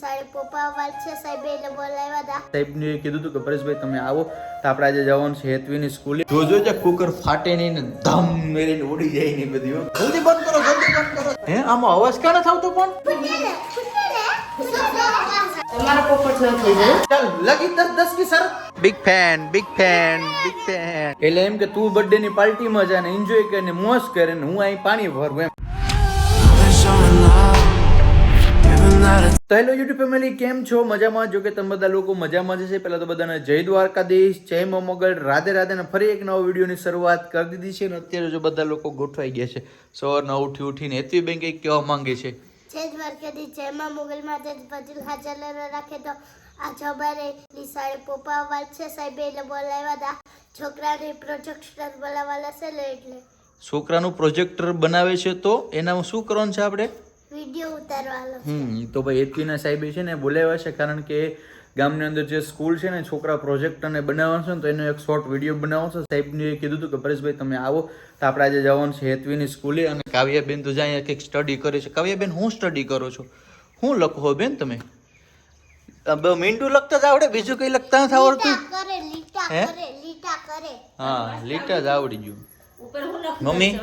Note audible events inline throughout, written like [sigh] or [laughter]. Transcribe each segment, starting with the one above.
પપ્પા સાહેબ એટલે બોલાવ્યા હતા. સાહેબને કીધું હતું કે પરેશભાઈ તમે આવો. તો આપણે આજે જવાનું છે હેતવીની સ્કૂલે. જોજો જે કુકર ફાટે નહીં ને ધમ મેરીને ઉડી જાય ને બધી જલ્દી બંધ કરો જલ્દી બંધ કરો. હે આમાં અવાજ કાણે થતો પણ? ફૂટે ને ફૂટે ને તમારા પોપટ ન થઈ જાય ચાલ લગી દસ દસ की શરત big fan big fan big fan એટલે એમ કે તું બર્થડે ની પાર્ટીમાં જા ને એન્જોય કરીને મોજ કરે ને હું અહીં પાણી ભરું એમ. તો હેલો યુટ્યુબ ફેમિલી કેમ છો? મજામાં? જો કે તમે બધા લોકો મજામાં જ છે પહેલા તો બધાને જય દ્વારકાધીશ જય મોમગલ. મોગલ રાધે રાધે ને ફરી એક નવા વિડીયોની શરૂઆત કરી દીધી છે અને અત્યારે જો બધા લોકો ગોઠવાઈ ગયા છે. સવારના ઉઠી ઉઠીને હેતવી બેન કંઈક કહેવા માંગે છે. છે જ વારકેથી જેમાં મુગલ માતા પતિલ હાજર રાખે તો આ જબારે નિશાળે પપ્પા વાત છે સાહેબ એટલે બોલાવ્યા હતા છોકરાને પ્રોજેક્ટર બોલાવવાના છે એટલે. છોકરાનું પ્રોજેક્ટર બનાવે છે તો એનામાં શું કરવાનું છે આપણે? વીડિયો ઉતારવાનો હમ તો ભાઈ એચવીના સાહેબે છે ને બોલાવ્યા છે કારણ કે ગામની અંદર જે સ્કૂલ છે ને છોકરા પ્રોજેક્ટ અને બનાવવાનું છે ને તો એનો એક શોર્ટ વીડિયો બનાવો છે. સાહેબને કીધું હતું કે પરેશભાઈ તમે આવો. તો આપણે આજે જવાનું છે હેતવીની સ્કૂલે અને કાવ્યાબેન તો જાય કંઈક સ્ટડી કરે છે. કાવ્યાબેન હું સ્ટડી કરો છો. હું લખો બેન તમે? મીંડું લખતા જ આવડે બીજું કંઈ લખતા નથી આવડતું? હે? હા લીટા જ આવડી ગયું. મમ્મી.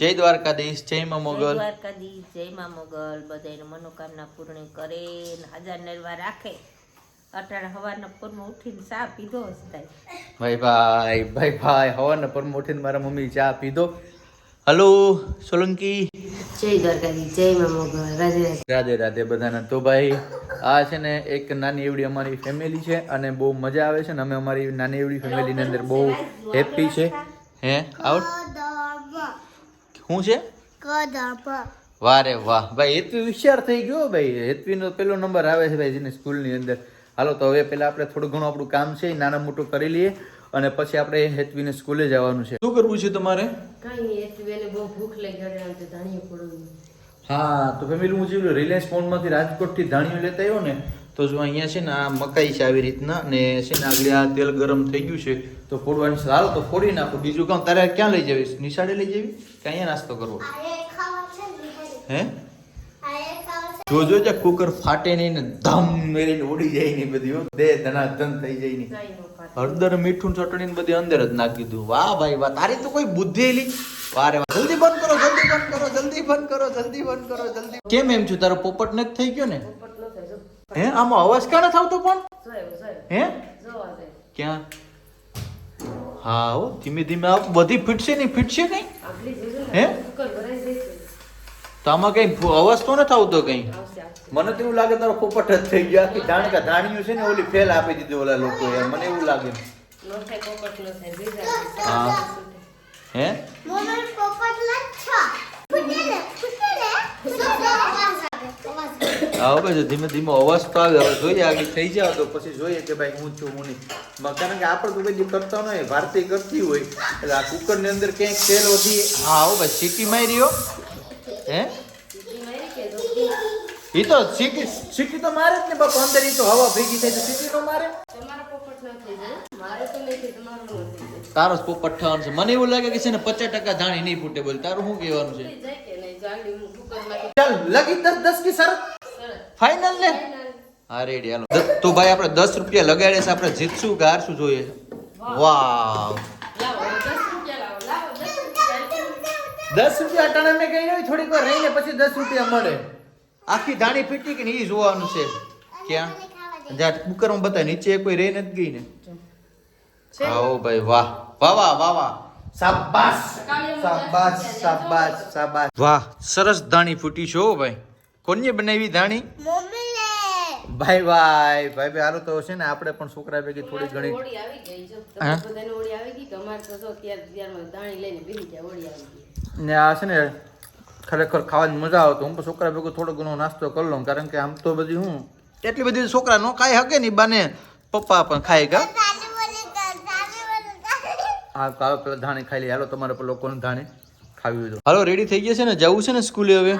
જય દ્વારકાધીશ જય મા મોગલ. દ્વારકાધીશ જય મા મોગલ. બધાને મનોકામના પૂર્ણ કરે ને હજાર નરવા રાખે. અટાણે હવાના પૂરમાં ઉઠીને ચા પીધો ભાઈ ભાઈ ભાઈ ભાઈ હવાના પર ઉઠીને મારા મમ્મી ચા પીધો. હલો સોલંકી. જય દ્વારકાધીશ જય મા મોગલ. રાધે રાધે. રાધે રાધે બધાને. તો ભાઈ આ છે ને એક નાની એવડી અમારી ફેમિલી છે અને બહુ મજા આવે છે ને અમે અમારી નાની એવડી ફેમિલીની અંદર બહુ હેપી છે. હે? આઉટ શું છે? વારે વાહ. ભાઈ હેતવી હોશિયાર થઈ ગયો ભાઈ. હેતવીનો પેલો નંબર આવે છે ભાઈ જેને સ્કૂલની અંદર. હાલો તો હવે પેલા આપણે થોડું ઘણું આપણું કામ છે નાના મોટું કરી લઈએ અને પછી આપણે હેતવીને સ્કૂલે જવાનું છે. શું કરવું છે તમારે? કઈ નહીં બહુ ભૂખ લાગી ગઈ આમ તો ધાણીઓ હા તો ફેમિલી હું જેવું રિલાયન્સ ફોનમાંથી રાજકોટથી ધાણીઓ લેતા આવ્યો ને તો જો અહીંયા છે ને આ મકાઈ છે આવી રીતના ને છે ને આગળ આ તેલ ગરમ થઈ ગયું છે તો ફોડવાની સારું તો ફોડી નાખો. બીજું કામ તારે ક્યાં લઈ જવીશ? નિશાળે લઈ જવી કે અહીંયા નાસ્તો કરવો. હે? જો જોજો જે કુકર ફાટે નહીં ને ધમ મેરીને ઉડી જાય ને બધી હો. દે ધના ધન થઈ જાય ને કઈ નો પાછું હળદર મીઠું ચટણી ને બધી અંદર જ નાખી દીધું વાહ ભાઈ વાહ તારી તો કોઈ બુદ્ધિ એલી વાહ. વાર જલ્દી બંધ કરો જલ્દી બંધ કરો જલ્દી બંધ કરો જલ્દી બંધ કરો જલ્દી. કેમ એમ છું? તારો પોપટ નથી થઈ ગયો ને? હે? આમાં અવાજ કાણે થતો પણ? હે? ક્યાં? હા હો ધીમે ધીમે આ બધી ફીટશે નહીં ફીટશે કઈ હે? તો આમાં કઈ અવાજ તો નથી આવતો કઈ? મને તો એવું લાગે તારો પોપટ જ થઈ ગયો. આખી કે ધાણિયું છે ને ઓલી ફેલ આપી દીધી ઓલા લોકો મને એવું લાગે. હા. હે? પોપટ લચ્છા હા હવે જો ધીમે ધીમે અવાજ તો આવે હવે જોઈએ આગળ થઈ જાવ તો પછી જોઈએ કે ભાઈ હું છું હું નહીં. કારણ કે આપણે તો બધી કરતા હોય ભારતી કરતી હોય. એટલે આ કુકરની અંદર ક્યાંક તેલ વધી હા હો ભાઈ સીટી મારી રહ્યો હે? જો એ તો સીટી સીટી તો મારે જ ને બાપુ અંદર એ તો હવા ભેગી થાય તો સીટી તો મારે તારો જ પોપટ થવાનું છે. મને એવું લાગે કે છે ને પચાસ ટકા જાણી નહીં ફૂટે બોલ. તારું શું કહેવાનું છે? હું ચાલ લગી દસ દસ કી શરત ફાઇનલ ને? હા રેડી હાલો. તો ભાઈ આપણે દસ રૂપિયા લગાડે છે આપણે જીતશું કે હારશું જોઈએ વાવ. દસ રૂપિયા અટાણે મેં કઈ નહીં થોડીક વાર રહીને પછી દસ રૂપિયા મળે. આખી ધાણી પીટી કે નહીં એ જોવાનું છે? ક્યાં? જ્યાં કુકરમાં બતાય નીચે કોઈ રહી નથી ગઈ ને. આવો ભાઈ વાહ. વાહ વાહ વાહ વાહ. શાબાશ. શાબાશ શાબાશ શાબાશ. વાહ સરસ ધાણી ફૂટી છો ભાઈ. કોને બનાવી ધાણી? લે ભાઈ ભાઈ ભાઈ ભાઈ હાલો તો છે ને આપણે પણ છોકરા ભેગી થોડી ઘણી ઓળી આવી ગઈ. જો હા? બધાને ઓળી આવી ગઈ અમારે તો જો ત્યાર ત્યારમાં દાણી લઈને બેસી જાય ઓળી આવી ગઈ. ને આ છે ને ખરેખર ખાવાની મજા આવે તો હું પણ છોકરા ભેગો થોડો ઘણો નાસ્તો કરી લઉં કારણ કે આમ તો બધી હું એટલી બધી છોકરા નો ખાઈ હકે ની બાને પપ્પા પણ ખાઈ ગા. હા તો પેલા ધાણી ખાઈ લઈએ હાલો તમારે પણ લોકોને ધાણી ખાવી હોય હાલો રેડી થઈ ગયા છે ને? જવું છે ને સ્કૂલે હવે?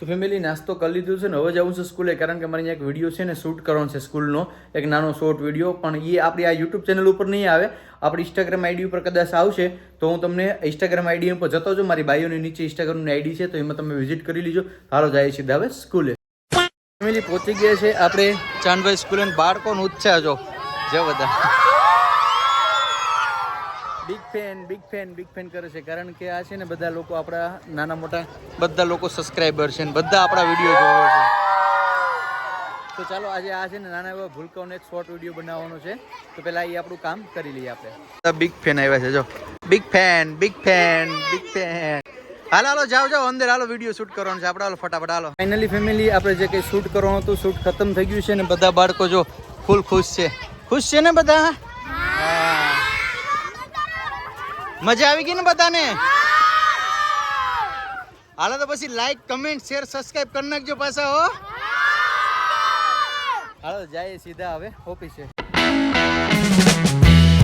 તો ફેમિલી નાસ્તો કરી લીધો છે ને હવે જવું છે સ્કૂલે, કારણ કે મારે અહીંયા એક વીડિયો છે ને શૂટ કરવાનો છે સ્કૂલનો, એક નાનો શોર્ટ વીડિયો પણ એ આપણી આ યુટ્યુબ ચેનલ ઉપર નહીં આવે. આપણી ઇન્સ્ટાગ્રામ આઈડી ઉપર કદાચ આવશે, તો હું તમને ઇન્સ્ટાગ્રામ આઈડી ઉપર જતો છું મારી બાયોની નીચે ઇન્સ્ટાગ્રામની આઈડી છે, તો એમાં તમે વિઝિટ કરી લીજો. હાલો જાય સીધા હવે સ્કૂલે. ફેમિલી પહોંચી ગયા છે આપણે. ચાંદભાઈ સ્કૂલ અને બાળકોનો ઉત્સાહ જો જો બધા. Big fan big fan big fan કરે છે. કારણ કે આ છે ને બધા લોકો આપણા નાના મોટા બધા લોકો સબસ્ક્રાઈબર છે ને બધા આપણા વીડિયો જોવે છે. તો ચાલો આજે આ છે ને નાના એવા ભૂલકાઓને એક શોર્ટ વીડિયો બનાવવાનો છે. તો પહેલા એ આપણું કામ કરી લઈએ આપણે. બિગ ફેન આવ્યા છે જો. Big fan big fan big fan હાલો હાલો જાઓ જાઓ અંદર હાલો વીડિયો શૂટ કરવાનો છે. આપણે હાલો ફટાફટ હાલો. ફાઇનલી ફેમિલી આપણે જે કંઈ શૂટ કરવાનું હતું શૂટ ખતમ થઈ ગયું છે ને બધા બાળકો જો ફૂલ ખુશ છે. ખુશ છે ને બધા હા મજા આવી ગઈ ને બધાને? હાલો તો પછી લાઈક કમેન્ટ શેર સબસ્ક્રાઈબ કરી નાખજો પાછા હો. હાલો જાય સીધા હવે ઓફિસે.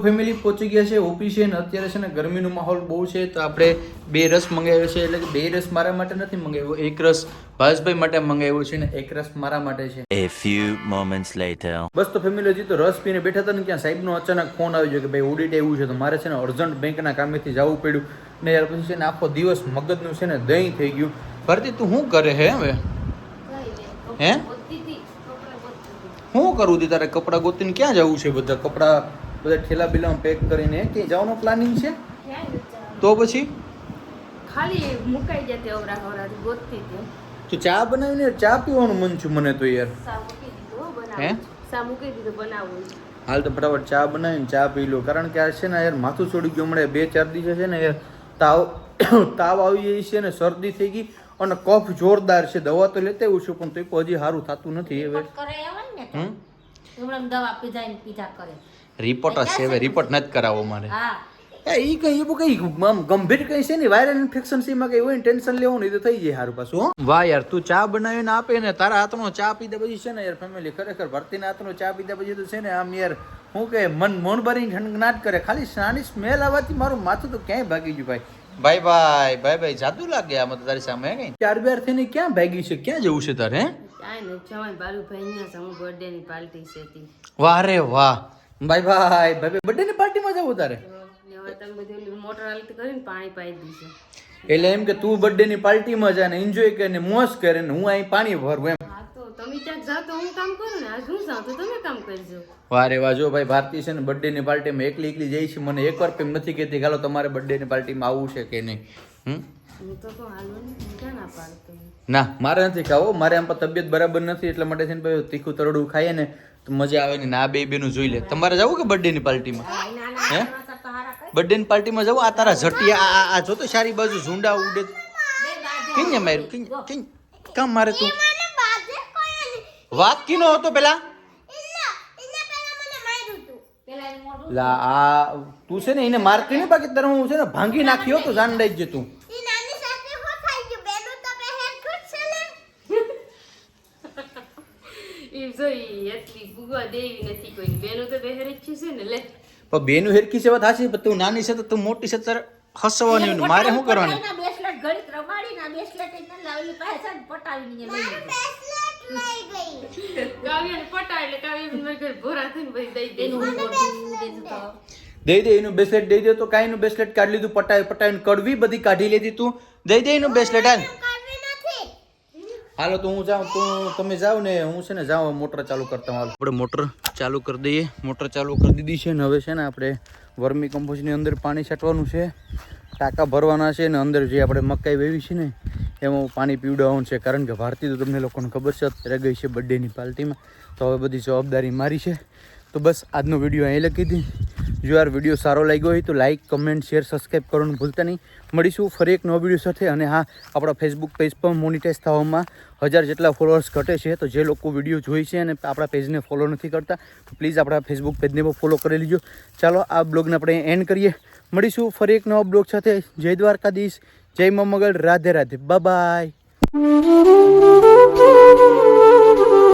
ફેમિલી પહોંચી ગયા છે ઓફિસે ને અત્યારે છે ને ગરમીનો માહોલ બહુ છે તો આપણે બે રસ મંગાવ્યો છે એટલે કે બે રસ મારા માટે નથી મંગાવ્યો એક રસ ભાસભાઈ માટે મંગાવ્યો છે ને એક રસ મારા માટે છે. A few moments later. બસ તો ફેમિલી હજી તો રસ પીને બેઠા હતા ને ત્યાં સાહેબનો અચાનક ફોન આવી ગયો કે ભાઈ ઓડિટ આવ્યું છે તો મારે છે ને અર્જન્ટ બેંકના કામેથી જવું પડ્યું. ને યાર પછી છે ને આખો દિવસ મગજનું છે ને દહીં થઈ ગયું. ભરતી તું શું કરે હે હવે? હે? શું કરવું તી તારે? કપડાં ગોતીને ક્યાં જવું છે બધા? કપડાં બધા ઠેલા બિલામાં પેક કરીને ક્યાંય જવાનું પ્લાનિંગ છે? તો પછી? ખાલી મુકાઈ જતી અવરા હવરાથી ગોતતી હતી. તો ચા બનાવીને ચા પીવાનું મન છું મને તો યાર. હો? સા મૂકી દીધું બનાવું હાલ તો ફટાફટ ચા બનાવીને ચા પી લો. કારણ કે આ છે ને યાર માથું છોડી ગયું હમણાં. બે ચાર દિવસે છે ને યાર તાવ [coughs] તાવ આવી જાય છે ને શરદી થઈ ગઈ અને કફ જોરદાર છે. દવા તો લેતા આવું છું પણ તો હજી સારું થતું નથી હવે. કરે ને દવા પીધા પીધા કરે. રિપોર્ટ જ છે હવે રિપોર્ટ નથી કરાવવો મારે. એ ઈ કઈ એવું કઈ આમ ગંભીર કઈ છે ને વાયરલ ઇન્ફેક્શન છે એમાં કઈ હોય ટેન્શન લેવું નહીં તો થઈ જાય સારું પાછું વાહ યાર તું ચા બનાવીને આપે ને તારા હાથનો ચા પીધા પછી છે ને યાર ફેમિલી ખરેખર ભરતીના હાથનો ચા પીધા પછી તો છે ને આમ યાર હું કે મન મોન ભરીને જ કરે ખાલી નાની સ્મેલ આવવાથી મારું માથું તો ક્યાંય ભાગી ગયું ભાઈ. ભાઈ ભાઈ ભાઈ ભાઈ જાદુ લાગે આમાં તો તારી સામે કઈ ચાર બાર થઈને ક્યાં ભાગી છે ક્યાં જવું છે તારે હે? નહીં જવાય બાલુ ભાઈ બર્થડે ની પાર્ટી છે વાહ રે વાહ ભાઈ ભાઈ ભાઈ બર્થડે ની પાર્ટીમાં જવું તારે? એટલે એમ કે તું બર્થડે ની પાર્ટીમાં જા ને એન્જોય કરે ને મોજ કરે ને હું અહીં પાણી ભરું એમ. વારે ભાઈ ભારતી છે ને બર્થડે ની પાર્ટીમાં એકલી એકલી જઈ છે. મને એકવાર પણ નથી કહેતી કે હાલો તમારે બર્થડે ની પાર્ટીમાં આવવું છે કે નહીં. ને મારે નથી ખાવો મારે આમ તબિયત બરાબર નથી એટલા માટે છે ને ભાઈ તીખું તરડું ખાઈએ ને તો મજા આવે ને ના બે બેનું જોઈ લે. તમારે જવું કે બર્થડે ની પાર્ટીમાં હે? બર્થડે ની પાર્ટીમાં જવું? આ તારા ઝટિયા આ- આ જોતો જો તો સારી બાજુ ઝુંડા ઉડે કિંજે માર્યું? કિંજ કિંજ કામ મારે તું? વાત કીનો હતો પેલા? લા આ તું છે ને એને મારતી નહીં બાકી તારે હું છે ને ભાંગી નાખ્યો તો જાન લઈ જ તું ઈ નાની સાથે હો થઈ ગયું બેનું તો પહેર ખુશ છે ને એમ જોઈ એટલી ભૂગવા દેવી નથી કોઈ. બેનું તો બહેર છે ને લે. પણ બેનું હેરકી સેવા થાશે પણ તું નાની છે તો તું મોટી છે તારે હસવાની મારે શું કરવાનું? બેસલેટ ઘડીક રમાડી ના લાવેલી પાસે છે લઈ દઈ દે. એનું તો. દઈ દે કાંઈ નું બ્રેસલેટ કાઢી લીધું પટાવી પટાવીને કડવી બધી કાઢી લીધી તું. દઈ દે એનું બેસલેટ હાલ. હાલો, તો હું જાઉં, તો તમે જાઓ ને, હું છે ને જાઉં મોટર ચાલુ કરતા હાલો. આપણે મોટર ચાલુ કરી દઈએ. મોટર ચાલુ કરી દીધી છે ને હવે છે ને આપણે વર્મી કમ્પોઝની અંદર પાણી છાંટવાનું છે. ટાંકા ભરવાના છે ને અંદર જે આપણે મકાઈ વેવી છે ને, એમાં પાણી પીવડાવવાનું છે. કારણ કે ભારતી તો તમને લોકોને ખબર છે, અત્યારે ગઈ છે બર્થડેની પાર્ટીમાં. તો હવે બધી જવાબદારી મારી છે. તો બસ, આજનો વીડિયો અહીં લખી હતી જો યાર વીડિયો સારો લાગ્યો હોય તો લાઇક કમેન્ટ શેર સબસ્ક્રાઈબ કરવાનું ભૂલતા નહીં. મળીશું ફરી એક નવો વીડિયો સાથે અને હા, આપણા ફેસબુક પેજ પર મોનિટાઈઝ થવામાં હજાર જેટલા ફોલોઅર્સ ઘટે છે તો જે લોકો વીડિયો જોઈ છે અને આપણા પેજને ફોલો નથી કરતા પ્લીઝ આપણા ફેસબુક પેજને પણ ફોલો કરી લીજો. ચાલો, આ બ્લોગને આપણે એન્ડ કરીએ. મળીશું ફરી એક નવા બ્લોગ સાથે. જય દ્વારકાધીશ, જય મમગળ રાધે રાધે. બાય